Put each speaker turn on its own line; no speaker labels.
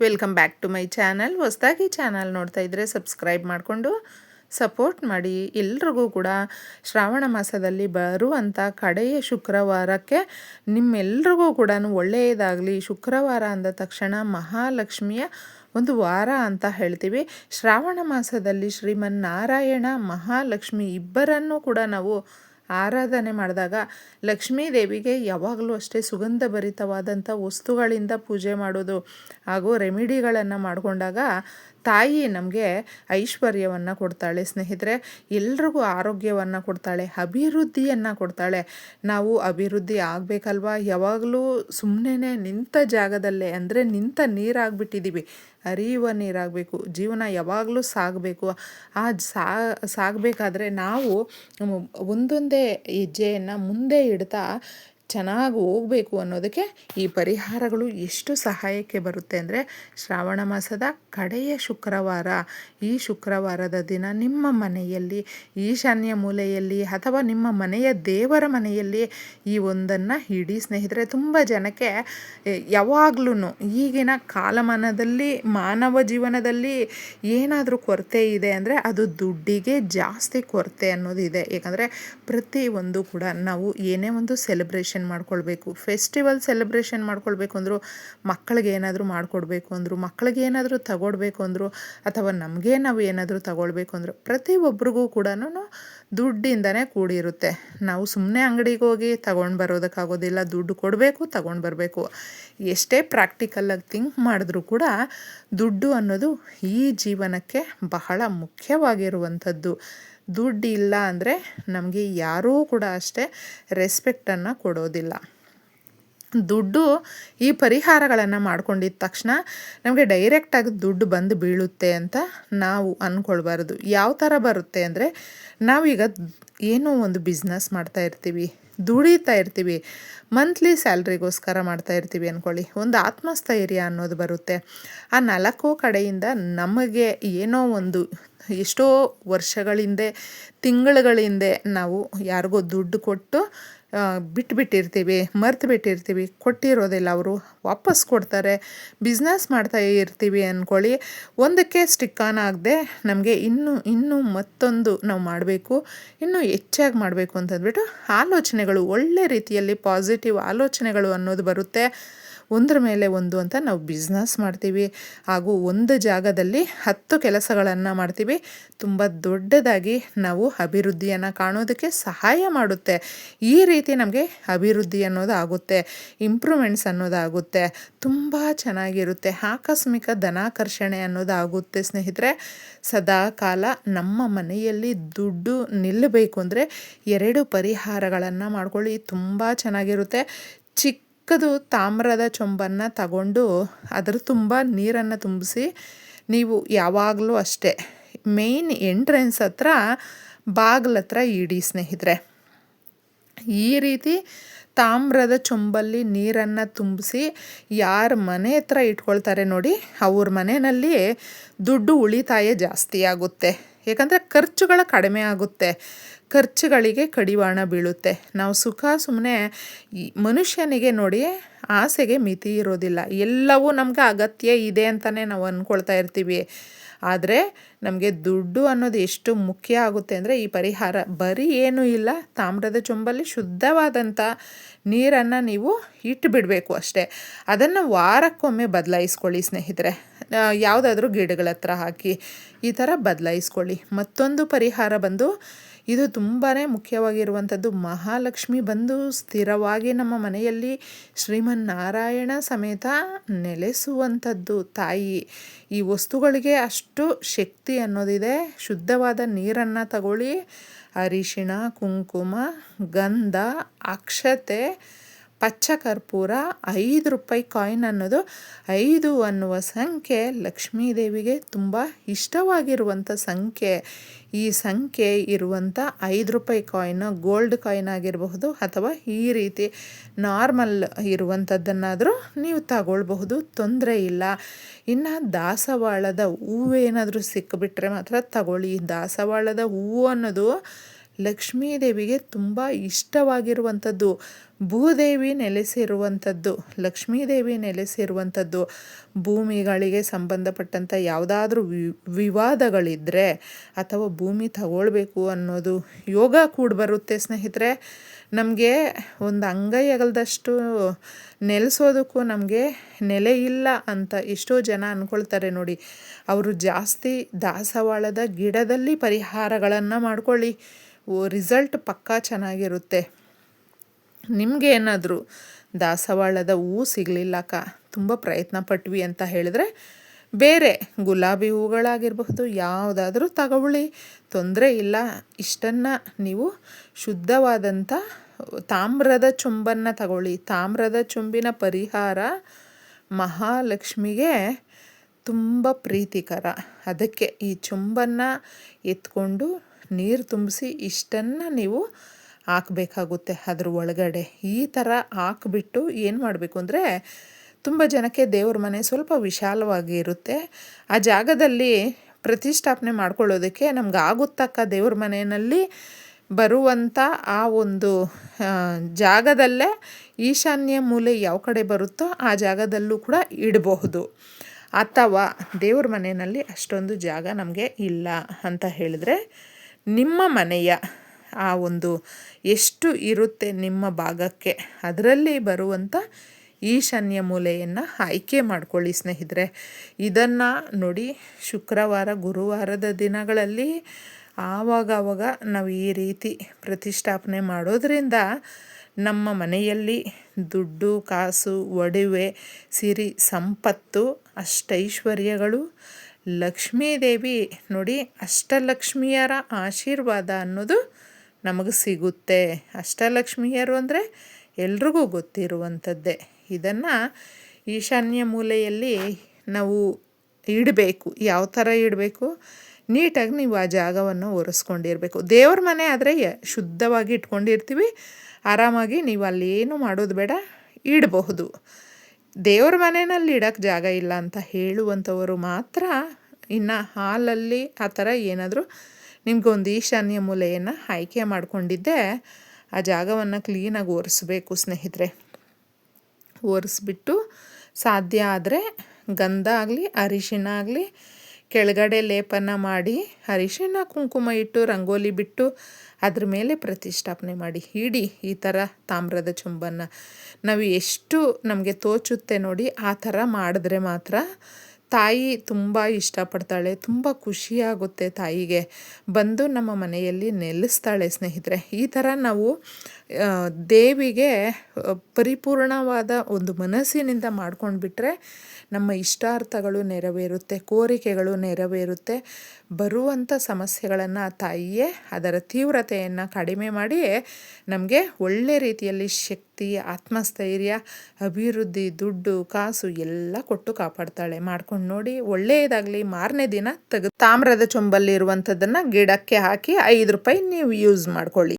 Welcome back to my channel. ಹೊಸದಾಗಿ channel ನೋಡ್ತಾ ಇದ್ದರೆ ಸಬ್ಸ್ಕ್ರೈಬ್ ಮಾಡಿಕೊಂಡು ಸಪೋರ್ಟ್ ಮಾಡಿ. ಎಲ್ರಿಗೂ ಕೂಡ ಶ್ರಾವಣ ಮಾಸದಲ್ಲಿ ಬರುವಂಥ ಕಡೆಯ ಶುಕ್ರವಾರಕ್ಕೆ ನಿಮ್ಮೆಲ್ರಿಗೂ ಕೂಡ ಒಳ್ಳೆಯದಾಗಲಿ. ಶುಕ್ರವಾರ ಅಂದ ತಕ್ಷಣ ಮಹಾಲಕ್ಷ್ಮಿಯ ಒಂದು ವಾರ ಅಂತ ಹೇಳ್ತೀವಿ. ಶ್ರಾವಣ ಮಾಸದಲ್ಲಿ ಶ್ರೀಮನ್ನಾರಾಯಣ, ಮಹಾಲಕ್ಷ್ಮಿ ಇಬ್ಬರನ್ನೂ ಕೂಡ ನಾವು ಆರಾಧನೆ ಮಾಡಿದಾಗ ಲಕ್ಷ್ಮೀ ದೇವಿಗೆ ಯಾವಾಗಲೂ ಅಷ್ಟೇ ಸುಗಂಧ ಭರಿತವಾದಂಥ ವಸ್ತುಗಳಿಂದ ಪೂಜೆ ಮಾಡೋದು ಹಾಗೂ ರೆಮಿಡಿಗಳನ್ನು ಮಾಡಿಕೊಂಡಾಗ ತಾಯಿ ನಮಗೆ ಐಶ್ವರ್ಯವನ್ನು ಕೊಡ್ತಾಳೆ. ಸ್ನೇಹಿತರೆ, ಎಲ್ರಿಗೂ ಆರೋಗ್ಯವನ್ನು ಕೊಡ್ತಾಳೆ, ಅಭಿವೃದ್ಧಿಯನ್ನು ಕೊಡ್ತಾಳೆ. ನಾವು ಅಭಿವೃದ್ಧಿ ಆಗಬೇಕಲ್ವಾ? ಯಾವಾಗಲೂ ಸುಮ್ಮನೆ ನಿಂತ ಜಾಗದಲ್ಲೇ, ಅಂದರೆ ನಿಂತ ನೀರಾಗ್ಬಿಟ್ಟಿದ್ದೀವಿ ಅರಿಯುವ ನೀರಾಗಬೇಕು. ಜೀವನ ಯಾವಾಗಲೂ ಸಾಗಬೇಕು. ಆ ಸಾ, ಸಾಗಬೇಕಾದ್ರೆ ನಾವು ಒಂದೊಂದೇ ಹೆಜ್ಜೆಯನ್ನು ಮುಂದೆ ಇಡ್ತಾ ಚೆನ್ನಾಗಿ ಹೋಗಬೇಕು ಅನ್ನೋದಕ್ಕೆ ಈ ಪರಿಹಾರಗಳು ಎಷ್ಟು ಸಹಾಯಕ್ಕೆ ಬರುತ್ತೆ ಅಂದರೆ ಶ್ರಾವಣ ಮಾಸದ ಕಡೆಯ ಶುಕ್ರವಾರ. ಈ ಶುಕ್ರವಾರದ ದಿನ ನಿಮ್ಮ ಮನೆಯಲ್ಲಿ, ಈಶಾನ್ಯ ಮೂಲೆಯಲ್ಲಿ ಅಥವಾ ನಿಮ್ಮ ಮನೆಯ ದೇವರ ಮನೆಯಲ್ಲಿ ಈ ಒಂದನ್ನು ಇಡೀ ಸ್ನೇಹಿತರೆ, ತುಂಬ ಜನಕ್ಕೆ ಯಾವಾಗ್ಲೂ ಈಗಿನ ಕಾಲಮಾನದಲ್ಲಿ, ಮಾನವ ಜೀವನದಲ್ಲಿ ಏನಾದರೂ ಕೊರತೆ ಇದೆ ಅಂದರೆ ಅದು ದುಡ್ಡಿಗೆ ಜಾಸ್ತಿ ಕೊರತೆ ಅನ್ನೋದಿದೆ. ಯಾಕಂದರೆ ಪ್ರತಿಯೊಂದು ಕೂಡ ನಾವು ಏನೇ ಒಂದು ಸೆಲೆಬ್ರೇಷನ್ ಸೆಲೆಬ್ರೇಷನ್ ಮಾಡ್ಕೊಳ್ಬೇಕು ಫೆಸ್ಟಿವಲ್ ಸೆಲೆಬ್ರೇಷನ್ ಮಾಡ್ಕೊಳ್ಬೇಕು ಅಂದರು ಮಕ್ಕಳಿಗೆ ಏನಾದರೂ ಮಾಡಿಕೊಡ್ಬೇಕು ಅಂದರು, ಮಕ್ಕಳಿಗೆ ಏನಾದರೂ ತಗೊಳ್ಬೇಕು ಅಂದರು, ಅಥವಾ ನಮಗೆ ನಾವು ಏನಾದರೂ ತಗೊಳ್ಬೇಕು ಅಂದರು ಪ್ರತಿಯೊಬ್ಬರಿಗೂ ಕೂಡ ದುಡ್ಡಿಂದನೇ ಕೂಡಿರುತ್ತೆ. ನಾವು ಸುಮ್ಮನೆ ಅಂಗಡಿಗೆ ಹೋಗಿ ತಗೊಂಡು ಬರೋದಕ್ಕಾಗೋದಿಲ್ಲ, ದುಡ್ಡು ಕೊಡಬೇಕು, ತಗೊಂಡು ಬರಬೇಕು. ಎಷ್ಟೇ ಪ್ರಾಕ್ಟಿಕಲಾಗಿ ಥಿಂಕ್ ಮಾಡಿದ್ರೂ ಕೂಡ ದುಡ್ಡು ಅನ್ನೋದು ಈ ಜೀವನಕ್ಕೆ ಬಹಳ ಮುಖ್ಯವಾಗಿರುವಂಥದ್ದು. ದುಡ್ಡು ಇಲ್ಲ ಅಂದರೆ ನಮಗೆ ಯಾರೂ ಕೂಡ ಅಷ್ಟೇ ರೆಸ್ಪೆಕ್ಟನ್ನು ಕೊಡೋದಿಲ್ಲ. ದುಡ್ಡು ಈ ಪರಿಹಾರಗಳನ್ನು ಮಾಡ್ಕೊಂಡಿದ್ದ ತಕ್ಷಣ ನಮಗೆ ಡೈರೆಕ್ಟಾಗಿ ದುಡ್ಡು ಬಂದು ಬೀಳುತ್ತೆ ಅಂತ ನಾವು ಅಂದ್ಕೊಳ್ಬಾರ್ದು ಯಾವ ಥರ ಬರುತ್ತೆ ಅಂದರೆ ನಾವೀಗ ಏನೋ ಒಂದು ಬಿಸ್ನೆಸ್ ಮಾಡ್ತಾ ಇರ್ತೀವಿ, ದುಡಿತಾ ಇರ್ತೀವಿ ಮಂತ್ಲಿ ಸ್ಯಾಲ್ರಿಗೋಸ್ಕರ ಮಾಡ್ತಾ ಇರ್ತೀವಿ ಅಂದ್ಕೊಳ್ಳಿ ಒಂದು ಆತ್ಮಸ್ಥೈರ್ಯ ಅನ್ನೋದು ಬರುತ್ತೆ. ಆ ನಾಲ್ಕು ಕಡೆಯಿಂದ ನಮಗೆ ಏನೋ ಒಂದು ಎಷ್ಟೋ ವರ್ಷಗಳಿಂದೆ, ತಿಂಗಳುಗಳಿಂದೆ ನಾವು ಯಾರಿಗೋ ದುಡ್ಡು ಕೊಟ್ಟು ಬಿಟ್ಬಿಟ್ಟಿರ್ತೀವಿ ಮರ್ತು ಬಿಟ್ಟಿರ್ತೀವಿ ಕೊಟ್ಟಿರೋದಿಲ್ಲ ಅವರು. ವಾಪಸ್ ಕೊಡ್ತಾರೆ. ಬಿಸ್ನೆಸ್ ಮಾಡ್ತಾ ಇರ್ತೀವಿ ಅಂದ್ಕೊಳ್ಳಿ ಒಂದಕ್ಕೆ ಸ್ಟಿಕ್ ಆನ್ ಆಗದೆ ನಮಗೆ ಇನ್ನೂ ಇನ್ನೂ ಮತ್ತೊಂದು ನಾವು ಮಾಡಬೇಕು. ಇನ್ನೂ ಹೆಚ್ಚಾಗಿ ಮಾಡಬೇಕು ಅಂತಂದ್ಬಿಟ್ಟು ಆಲೋಚನೆಗಳು ಒಳ್ಳೆ ರೀತಿಯಲ್ಲಿ ಪಾಸಿಟಿವ್ ಆಲೋಚನೆಗಳು ಅನ್ನೋದು ಬರುತ್ತೆ. ಒಂದರ ಮೇಲೆ ಒಂದು ಅಂತ ನಾವು ಬಿಸ್ನೆಸ್ ಮಾಡ್ತೀವಿ. ಹಾಗೂ ಒಂದು ಜಾಗದಲ್ಲಿ ಹತ್ತು ಕೆಲಸಗಳನ್ನು ಮಾಡ್ತೀವಿ. ತುಂಬ ದೊಡ್ಡದಾಗಿ ನಾವು ಅಭಿವೃದ್ಧಿಯನ್ನು ಕಾಣೋದಕ್ಕೆ ಸಹಾಯ ಮಾಡುತ್ತೆ. ಈ ರೀತಿ ನಮಗೆ ಅಭಿವೃದ್ಧಿ ಅನ್ನೋದು ಆಗುತ್ತೆ. ಇಂಪ್ರೂವ್ಮೆಂಟ್ಸ್ ಅನ್ನೋದಾಗುತ್ತೆ ತುಂಬ ಚೆನ್ನಾಗಿರುತ್ತೆ. ಆಕಸ್ಮಿಕ ಧನಾಕರ್ಷಣೆ ಅನ್ನೋದಾಗುತ್ತೆ ಸ್ನೇಹಿತರೆ. ಸದಾ ಕಾಲ ನಮ್ಮ ಮನೆಯಲ್ಲಿ ದುಡ್ಡು ನಿಲ್ಲಬೇಕು ಅಂದರೆ ಎರಡು ಪರಿಹಾರಗಳನ್ನು ಮಾಡ್ಕೊಳ್ಳಿ. ತುಂಬ ಚೆನ್ನಾಗಿರುತ್ತೆ. ಚಿಕ್ಕ ಚಿಕ್ಕದು ತಾಮ್ರದ ಚೊಂಬನ್ನು ತಗೊಂಡು ಅದರ ತುಂಬ ನೀರನ್ನು ತುಂಬಿಸಿ ನೀವು ಯಾವಾಗಲೂ ಅಷ್ಟೇ ಮೇಯ್ನ್ ಎಂಟ್ರೆನ್ಸ್ ಹತ್ರ ಬಾಗಿಲ ಹತ್ರ ಇಡೀ ಸ್ನೇಹಿತರೆ. ಈ ರೀತಿ ತಾಮ್ರದ ಚೊಂಬಲ್ಲಿ ನೀರನ್ನು ತುಂಬಿಸಿ ಯಾರ ಮನೆ ಹತ್ರ ಇಟ್ಕೊಳ್ತಾರೆ ನೋಡಿ ಅವ್ರ ಮನೆಯಲ್ಲಿ ದುಡ್ಡು ಉಳಿತಾಯ ಜಾಸ್ತಿ ಆಗುತ್ತೆ. ಯಾಕಂದರೆ ಖರ್ಚುಗಳ ಕಡಿಮೆ ಆಗುತ್ತೆ. ಖರ್ಚುಗಳಿಗೆ ಕಡಿವಾಣ ಬೀಳುತ್ತೆ. ನಾವು ಸುಖ ಸುಮ್ಮನೆ ಮನುಷ್ಯನಿಗೆ ನೋಡಿ ಆಸೆಗೆ ಮಿತಿ ಇರೋದಿಲ್ಲ. ಎಲ್ಲವೂ ನಮಗೆ ಅಗತ್ಯ ಇದೆ ಅಂತಲೇ ನಾವು ಅಂದ್ಕೊಳ್ತಾ ಇರ್ತೀವಿ. ಆದರೆ ನಮಗೆ ದುಡ್ಡು ಅನ್ನೋದು ಎಷ್ಟು ಮುಖ್ಯ ಆಗುತ್ತೆ ಅಂದರೆ ಈ ಪರಿಹಾರ. ಬರೀ ಏನೂ ಇಲ್ಲ, ತಾಮ್ರದ ಚೊಂಬಲ್ಲಿ ಶುದ್ಧವಾದಂಥ ನೀರನ್ನು ನೀವು ಇಟ್ಟುಬಿಡಬೇಕು ಅಷ್ಟೇ. ಅದನ್ನು ವಾರಕ್ಕೊಮ್ಮೆ ಬದಲಾಯಿಸ್ಕೊಳ್ಳಿ ಸ್ನೇಹಿತರೆ. ಯಾವುದಾದ್ರೂ ಗಿಡಗಳ ಹತ್ರ ಹಾಕಿ ಈ ಥರ ಬದಲಾಯಿಸ್ಕೊಳ್ಳಿ. ಮತ್ತೊಂದು ಪರಿಹಾರ ಬಂದು ಇದು ತುಂಬಾ ಮುಖ್ಯವಾಗಿರುವಂಥದ್ದು. ಮಹಾಲಕ್ಷ್ಮಿ ಬಂದು ಸ್ಥಿರವಾಗಿ ನಮ್ಮ ಮನೆಯಲ್ಲಿ ಶ್ರೀಮನ್ನಾರಾಯಣ ಸಮೇತ ನೆಲೆಸುವಂಥದ್ದು. ತಾಯಿ, ಈ ವಸ್ತುಗಳಿಗೆ ಅಷ್ಟು ಶಕ್ತಿ ಅನ್ನೋದಿದೆ. ಶುದ್ಧವಾದ ನೀರನ್ನು ತಗೊಳ್ಳಿ. ಅರಿಶಿಣ, ಕುಂಕುಮ, ಗಂಧ, ಅಕ್ಷತೆ ಪಚ್ಚ ಕರ್ಪೂರ ಐದು ರೂಪಾಯಿ ಕಾಯಿನ್ ಅನ್ನೋದು ಐದು ಅನ್ನುವ ಸಂಖ್ಯೆ ಲಕ್ಷ್ಮೀದೇವಿಗೆ ತುಂಬ ಇಷ್ಟವಾಗಿರುವಂಥ ಸಂಖ್ಯೆ. ಈ ಸಂಖ್ಯೆ ಇರುವಂಥ ಐದು ರೂಪಾಯಿ ಕಾಯಿನ್ ಗೋಲ್ಡ್ ಕಾಯಿನ್ ಆಗಿರಬಹುದು ಅಥವಾ ಈ ರೀತಿ ನಾರ್ಮಲ್ ಇರುವಂಥದ್ದನ್ನಾದರೂ ನೀವು ತಗೊಳ್ಬಹುದು, ತೊಂದರೆ ಇಲ್ಲ. ಇನ್ನು ದಾಸವಾಳದ ಹೂವೇನಾದರೂ ಸಿಕ್ಕಿಬಿಟ್ರೆ ಮಾತ್ರ ತಗೊಳ್ಳಿ. ದಾಸವಾಳದ ಹೂವು ಅನ್ನೋದು ಲಕ್ಷ್ಮೀ ದೇವಿಗೆ ತುಂಬ ಇಷ್ಟವಾಗಿರುವಂಥದ್ದು. ಭೂದೇವಿ ನೆಲೆಸಿರುವಂಥದ್ದು. ಲಕ್ಷ್ಮೀದೇವಿ ನೆಲೆಸಿರುವಂಥದ್ದು. ಭೂಮಿಗಳಿಗೆ ಸಂಬಂಧಪಟ್ಟಂಥ ಯಾವುದಾದ್ರೂ ವಿ ವಿವಾದಗಳಿದ್ದರೆ ಅಥವಾ ಭೂಮಿ ತಗೊಳ್ಬೇಕು ಅನ್ನೋದು ಯೋಗ ಕೂಡ ಬರುತ್ತೆ ಸ್ನೇಹಿತರೆ. ನಮಗೆ ಒಂದು ಅಂಗೈ ಅಗಲದಷ್ಟು ನೆಲೆಸೋದಕ್ಕೂ ನಮಗೆ ನೆಲೆ ಇಲ್ಲ ಅಂತ ಎಷ್ಟೋ ಜನ ಅಂದ್ಕೊಳ್ತಾರೆ ನೋಡಿ. ಅವರು ಜಾಸ್ತಿ ದಾಸವಾಳದ ಗಿಡದಲ್ಲಿ ಪರಿಹಾರಗಳನ್ನು ಮಾಡ್ಕೊಳ್ಳಿ. ರಿಸಲ್ಟ್ ಪಕ್ಕಾ ಚೆನ್ನಾಗಿರುತ್ತೆ. ನಿಮಗೆ ಏನಾದರೂ ದಾಸವಾಳದ ಹೂವು ಸಿಗಲಿಲ್ಲಕ್ಕ, ತುಂಬ ಪ್ರಯತ್ನ ಪಟ್ವಿ ಅಂತ ಹೇಳಿದ್ರೆ ಬೇರೆ ಗುಲಾಬಿ ಹೂಗಳಾಗಿರಬಹುದು, ಯಾವುದಾದ್ರೂ ತಗೊಳ್ಳಿ. ತೊಂದರೆ ಇಲ್ಲ, ಇಷ್ಟನ್ನು ನೀವು ಶುದ್ಧವಾದಂಥ ತಾಮ್ರದ ಚುಂಬನ್ನು ತಗೊಳ್ಳಿ. ತಾಮ್ರದ ಚುಂಬಿನ ಪರಿಹಾರ ಮಹಾಲಕ್ಷ್ಮಿಗೆ ತುಂಬ ಪ್ರೀತಿಕರ. ಅದಕ್ಕೆ ಈ ಚುಂಬನ್ನು ಎತ್ಕೊಂಡು ನೀರು ತುಂಬಿಸಿ ಇಷ್ಟನ್ನು ನೀವು ಹಾಕಬೇಕಾಗುತ್ತೆ ಅದ್ರ ಒಳಗಡೆ. ಈ ಥರ ಹಾಕ್ಬಿಟ್ಟು ಏನು ಮಾಡಬೇಕು ಅಂದರೆ ತುಂಬ ಜನಕ್ಕೆ ದೇವ್ರ ಮನೆ ಸ್ವಲ್ಪ ವಿಶಾಲವಾಗಿ ಇರುತ್ತೆ. ಆ ಜಾಗದಲ್ಲಿ ಪ್ರತಿಷ್ಠಾಪನೆ ಮಾಡ್ಕೊಳ್ಳೋದಕ್ಕೆ ನಮ್ಗೆ ಆಗುತ್ತಕ್ಕ ದೇವ್ರ ಮನೆಯಲ್ಲಿ ಬರುವಂಥ ಆ ಒಂದು ಜಾಗದಲ್ಲೇ ಈಶಾನ್ಯ ಮೂಲೆ ಯಾವ ಕಡೆ ಬರುತ್ತೋ ಆ ಜಾಗದಲ್ಲೂ ಕೂಡ ಇಡಬಹುದು. ಅಥವಾ ದೇವ್ರ ಮನೆಯಲ್ಲಿ ಅಷ್ಟೊಂದು ಜಾಗ ನಮಗೆ ಇಲ್ಲ ಅಂತ ಹೇಳಿದ್ರೆ ನಿಮ್ಮ ಮನೆಯ ಆ ಒಂದು ಎಷ್ಟು ಇರುತ್ತೆ ನಿಮ್ಮ ಭಾಗಕ್ಕೆ, ಅದರಲ್ಲಿ ಬರುವಂಥ ಈಶಾನ್ಯ ಮೂಲೆಯನ್ನು ಆಯ್ಕೆ ಮಾಡ್ಕೊಳ್ಳಿ ಸ್ನೇಹಿತರೆ. ಇದನ್ನು ನೋಡಿ ಶುಕ್ರವಾರ, ಗುರುವಾರದ ದಿನಗಳಲ್ಲಿ ಆವಾಗ ಆವಾಗ ನಾವು ಈ ರೀತಿ ಪ್ರತಿಷ್ಠಾಪನೆ ಮಾಡೋದರಿಂದ ನಮ್ಮ ಮನೆಯಲ್ಲಿ ದುಡ್ಡು, ಕಾಸು, ಒಡವೆ, ಸಿರಿ, ಸಂಪತ್ತು, ಅಷ್ಟೈಶ್ವರ್ಯಗಳು ಲಕ್ಷ್ಮೀದೇವಿ ನೋಡಿ ಅಷ್ಟಲಕ್ಷ್ಮಿಯರ ಆಶೀರ್ವಾದ ಅನ್ನೋದು ನಮಗೆ ಸಿಗುತ್ತೆ. ಅಷ್ಟಲಕ್ಷ್ಮಿಯರು ಅಂದರೆ ಎಲ್ರಿಗೂ ಗೊತ್ತಿರುವಂಥದ್ದೇ. ಇದನ್ನು ಈಶಾನ್ಯ ಮೂಲೆಯಲ್ಲಿ ನಾವು ಇಡಬೇಕು. ಯಾವ ಥರ ಇಡಬೇಕು? ನೀಟಾಗಿ ನೀವು ಆ ಜಾಗವನ್ನು ಒರೆಸ್ಕೊಂಡಿರಬೇಕು. ದೇವ್ರ ಮನೆ ಆದರೆ ಶುದ್ಧವಾಗಿ ಇಟ್ಕೊಂಡಿರ್ತೀವಿ. ಆರಾಮಾಗಿ ನೀವು ಅಲ್ಲಿ ಏನು ಮಾಡೋದು ಬೇಡ, ಇಡಬಹುದು. ದೇವ್ರ ಮನೆಯಲ್ಲಿ ಇಡೋಕ್ಕೆ ಜಾಗ ಇಲ್ಲ ಅಂತ ಹೇಳುವಂಥವರು ಮಾತ್ರ ಇನ್ನು ಹಾಲಲ್ಲಿ ಆ ಥರ ಏನಾದರೂ ನಿಮಗೊಂದು ಈಶಾನ್ಯ ಮೂಲೆಯನ್ನು ಆಯ್ಕೆ ಮಾಡಿಕೊಂಡಿದ್ದೆ, ಆ ಜಾಗವನ್ನು ಕ್ಲೀನಾಗಿ ಒರೆಸ್ಬೇಕು ಸ್ನೇಹಿತರೆ. ಒರೆಸ್ಬಿಟ್ಟು ಸಾಧ್ಯ ಆದರೆ ಗಂಧ ಆಗಲಿ, ಅರಿಶಿಣ ಆಗಲಿ ಕೆಳಗಡೆ ಲೇಪನ ಮಾಡಿ ಅರಿಶಿಣ, ಕುಂಕುಮ ಇಟ್ಟು ರಂಗೋಲಿ ಬಿಟ್ಟು ಅದ್ರ ಮೇಲೆ ಪ್ರತಿಷ್ಠಾಪನೆ ಮಾಡಿ. ಇಡಿ ಈ ಥರ ತಾಮ್ರದ ಚುಂಬನ್ನು ನಾವು ಎಷ್ಟು ನಮಗೆ ತೋಚುತ್ತೆ ನೋಡಿ ಆ ಥರ ಮಾಡಿದ್ರೆ ಮಾತ್ರ ತಾಯಿ ತುಂಬ ಇಷ್ಟಪಡ್ತಾಳೆ, ತುಂಬ ಖುಷಿಯಾಗುತ್ತೆ ತಾಯಿಗೆ. ಬಂದು ನಮ್ಮ ಮನೆಯಲ್ಲಿ ನೆಲೆಸ್ತಾಳೆ ಸ್ನೇಹಿತರೆ. ಈ ಥರ ನಾವು ದೇವಿಗೆ ಪರಿಪೂರ್ಣವಾದ ಒಂದು ಮನಸ್ಸಿನಿಂದ ಮಾಡ್ಕೊಂಡ್ಬಿಟ್ರೆ ನಮ್ಮ ಇಷ್ಟಾರ್ಥಗಳು ನೆರವೇರುತ್ತೆ, ಕೋರಿಕೆಗಳು ನೆರವೇರುತ್ತೆ. ಬರುವಂಥ ಸಮಸ್ಯೆಗಳನ್ನು ತಾಯಿಯೇ ಅದರ ತೀವ್ರತೆಯನ್ನು ಕಡಿಮೆ ಮಾಡಿ ನಮಗೆ ಒಳ್ಳೆ ರೀತಿಯಲ್ಲಿ ಶಕ್ತಿ ಆತ್ಮಸ್ಥೈರ್ಯ, ಅಭಿವೃದ್ಧಿ, ದುಡ್ಡು, ಕಾಸು ಎಲ್ಲ ಕೊಟ್ಟು ಕಾಪಾಡ್ತಾಳೆ. ಮಾಡ್ಕೊಂಡು ನೋಡಿ ಒಳ್ಳೆಯದಾಗಲಿ, ಮಾರನೇ ದಿನ ತೆಗೆದು ತಾಮ್ರದ ಚೊಂಬಲ್ಲಿರುವಂಥದ್ದನ್ನು ಗಿಡಕ್ಕೆ ಹಾಕಿ ಐದು ರೂಪಾಯಿ ನೀವು ಯೂಸ್ ಮಾಡ್ಕೊಳ್ಳಿ.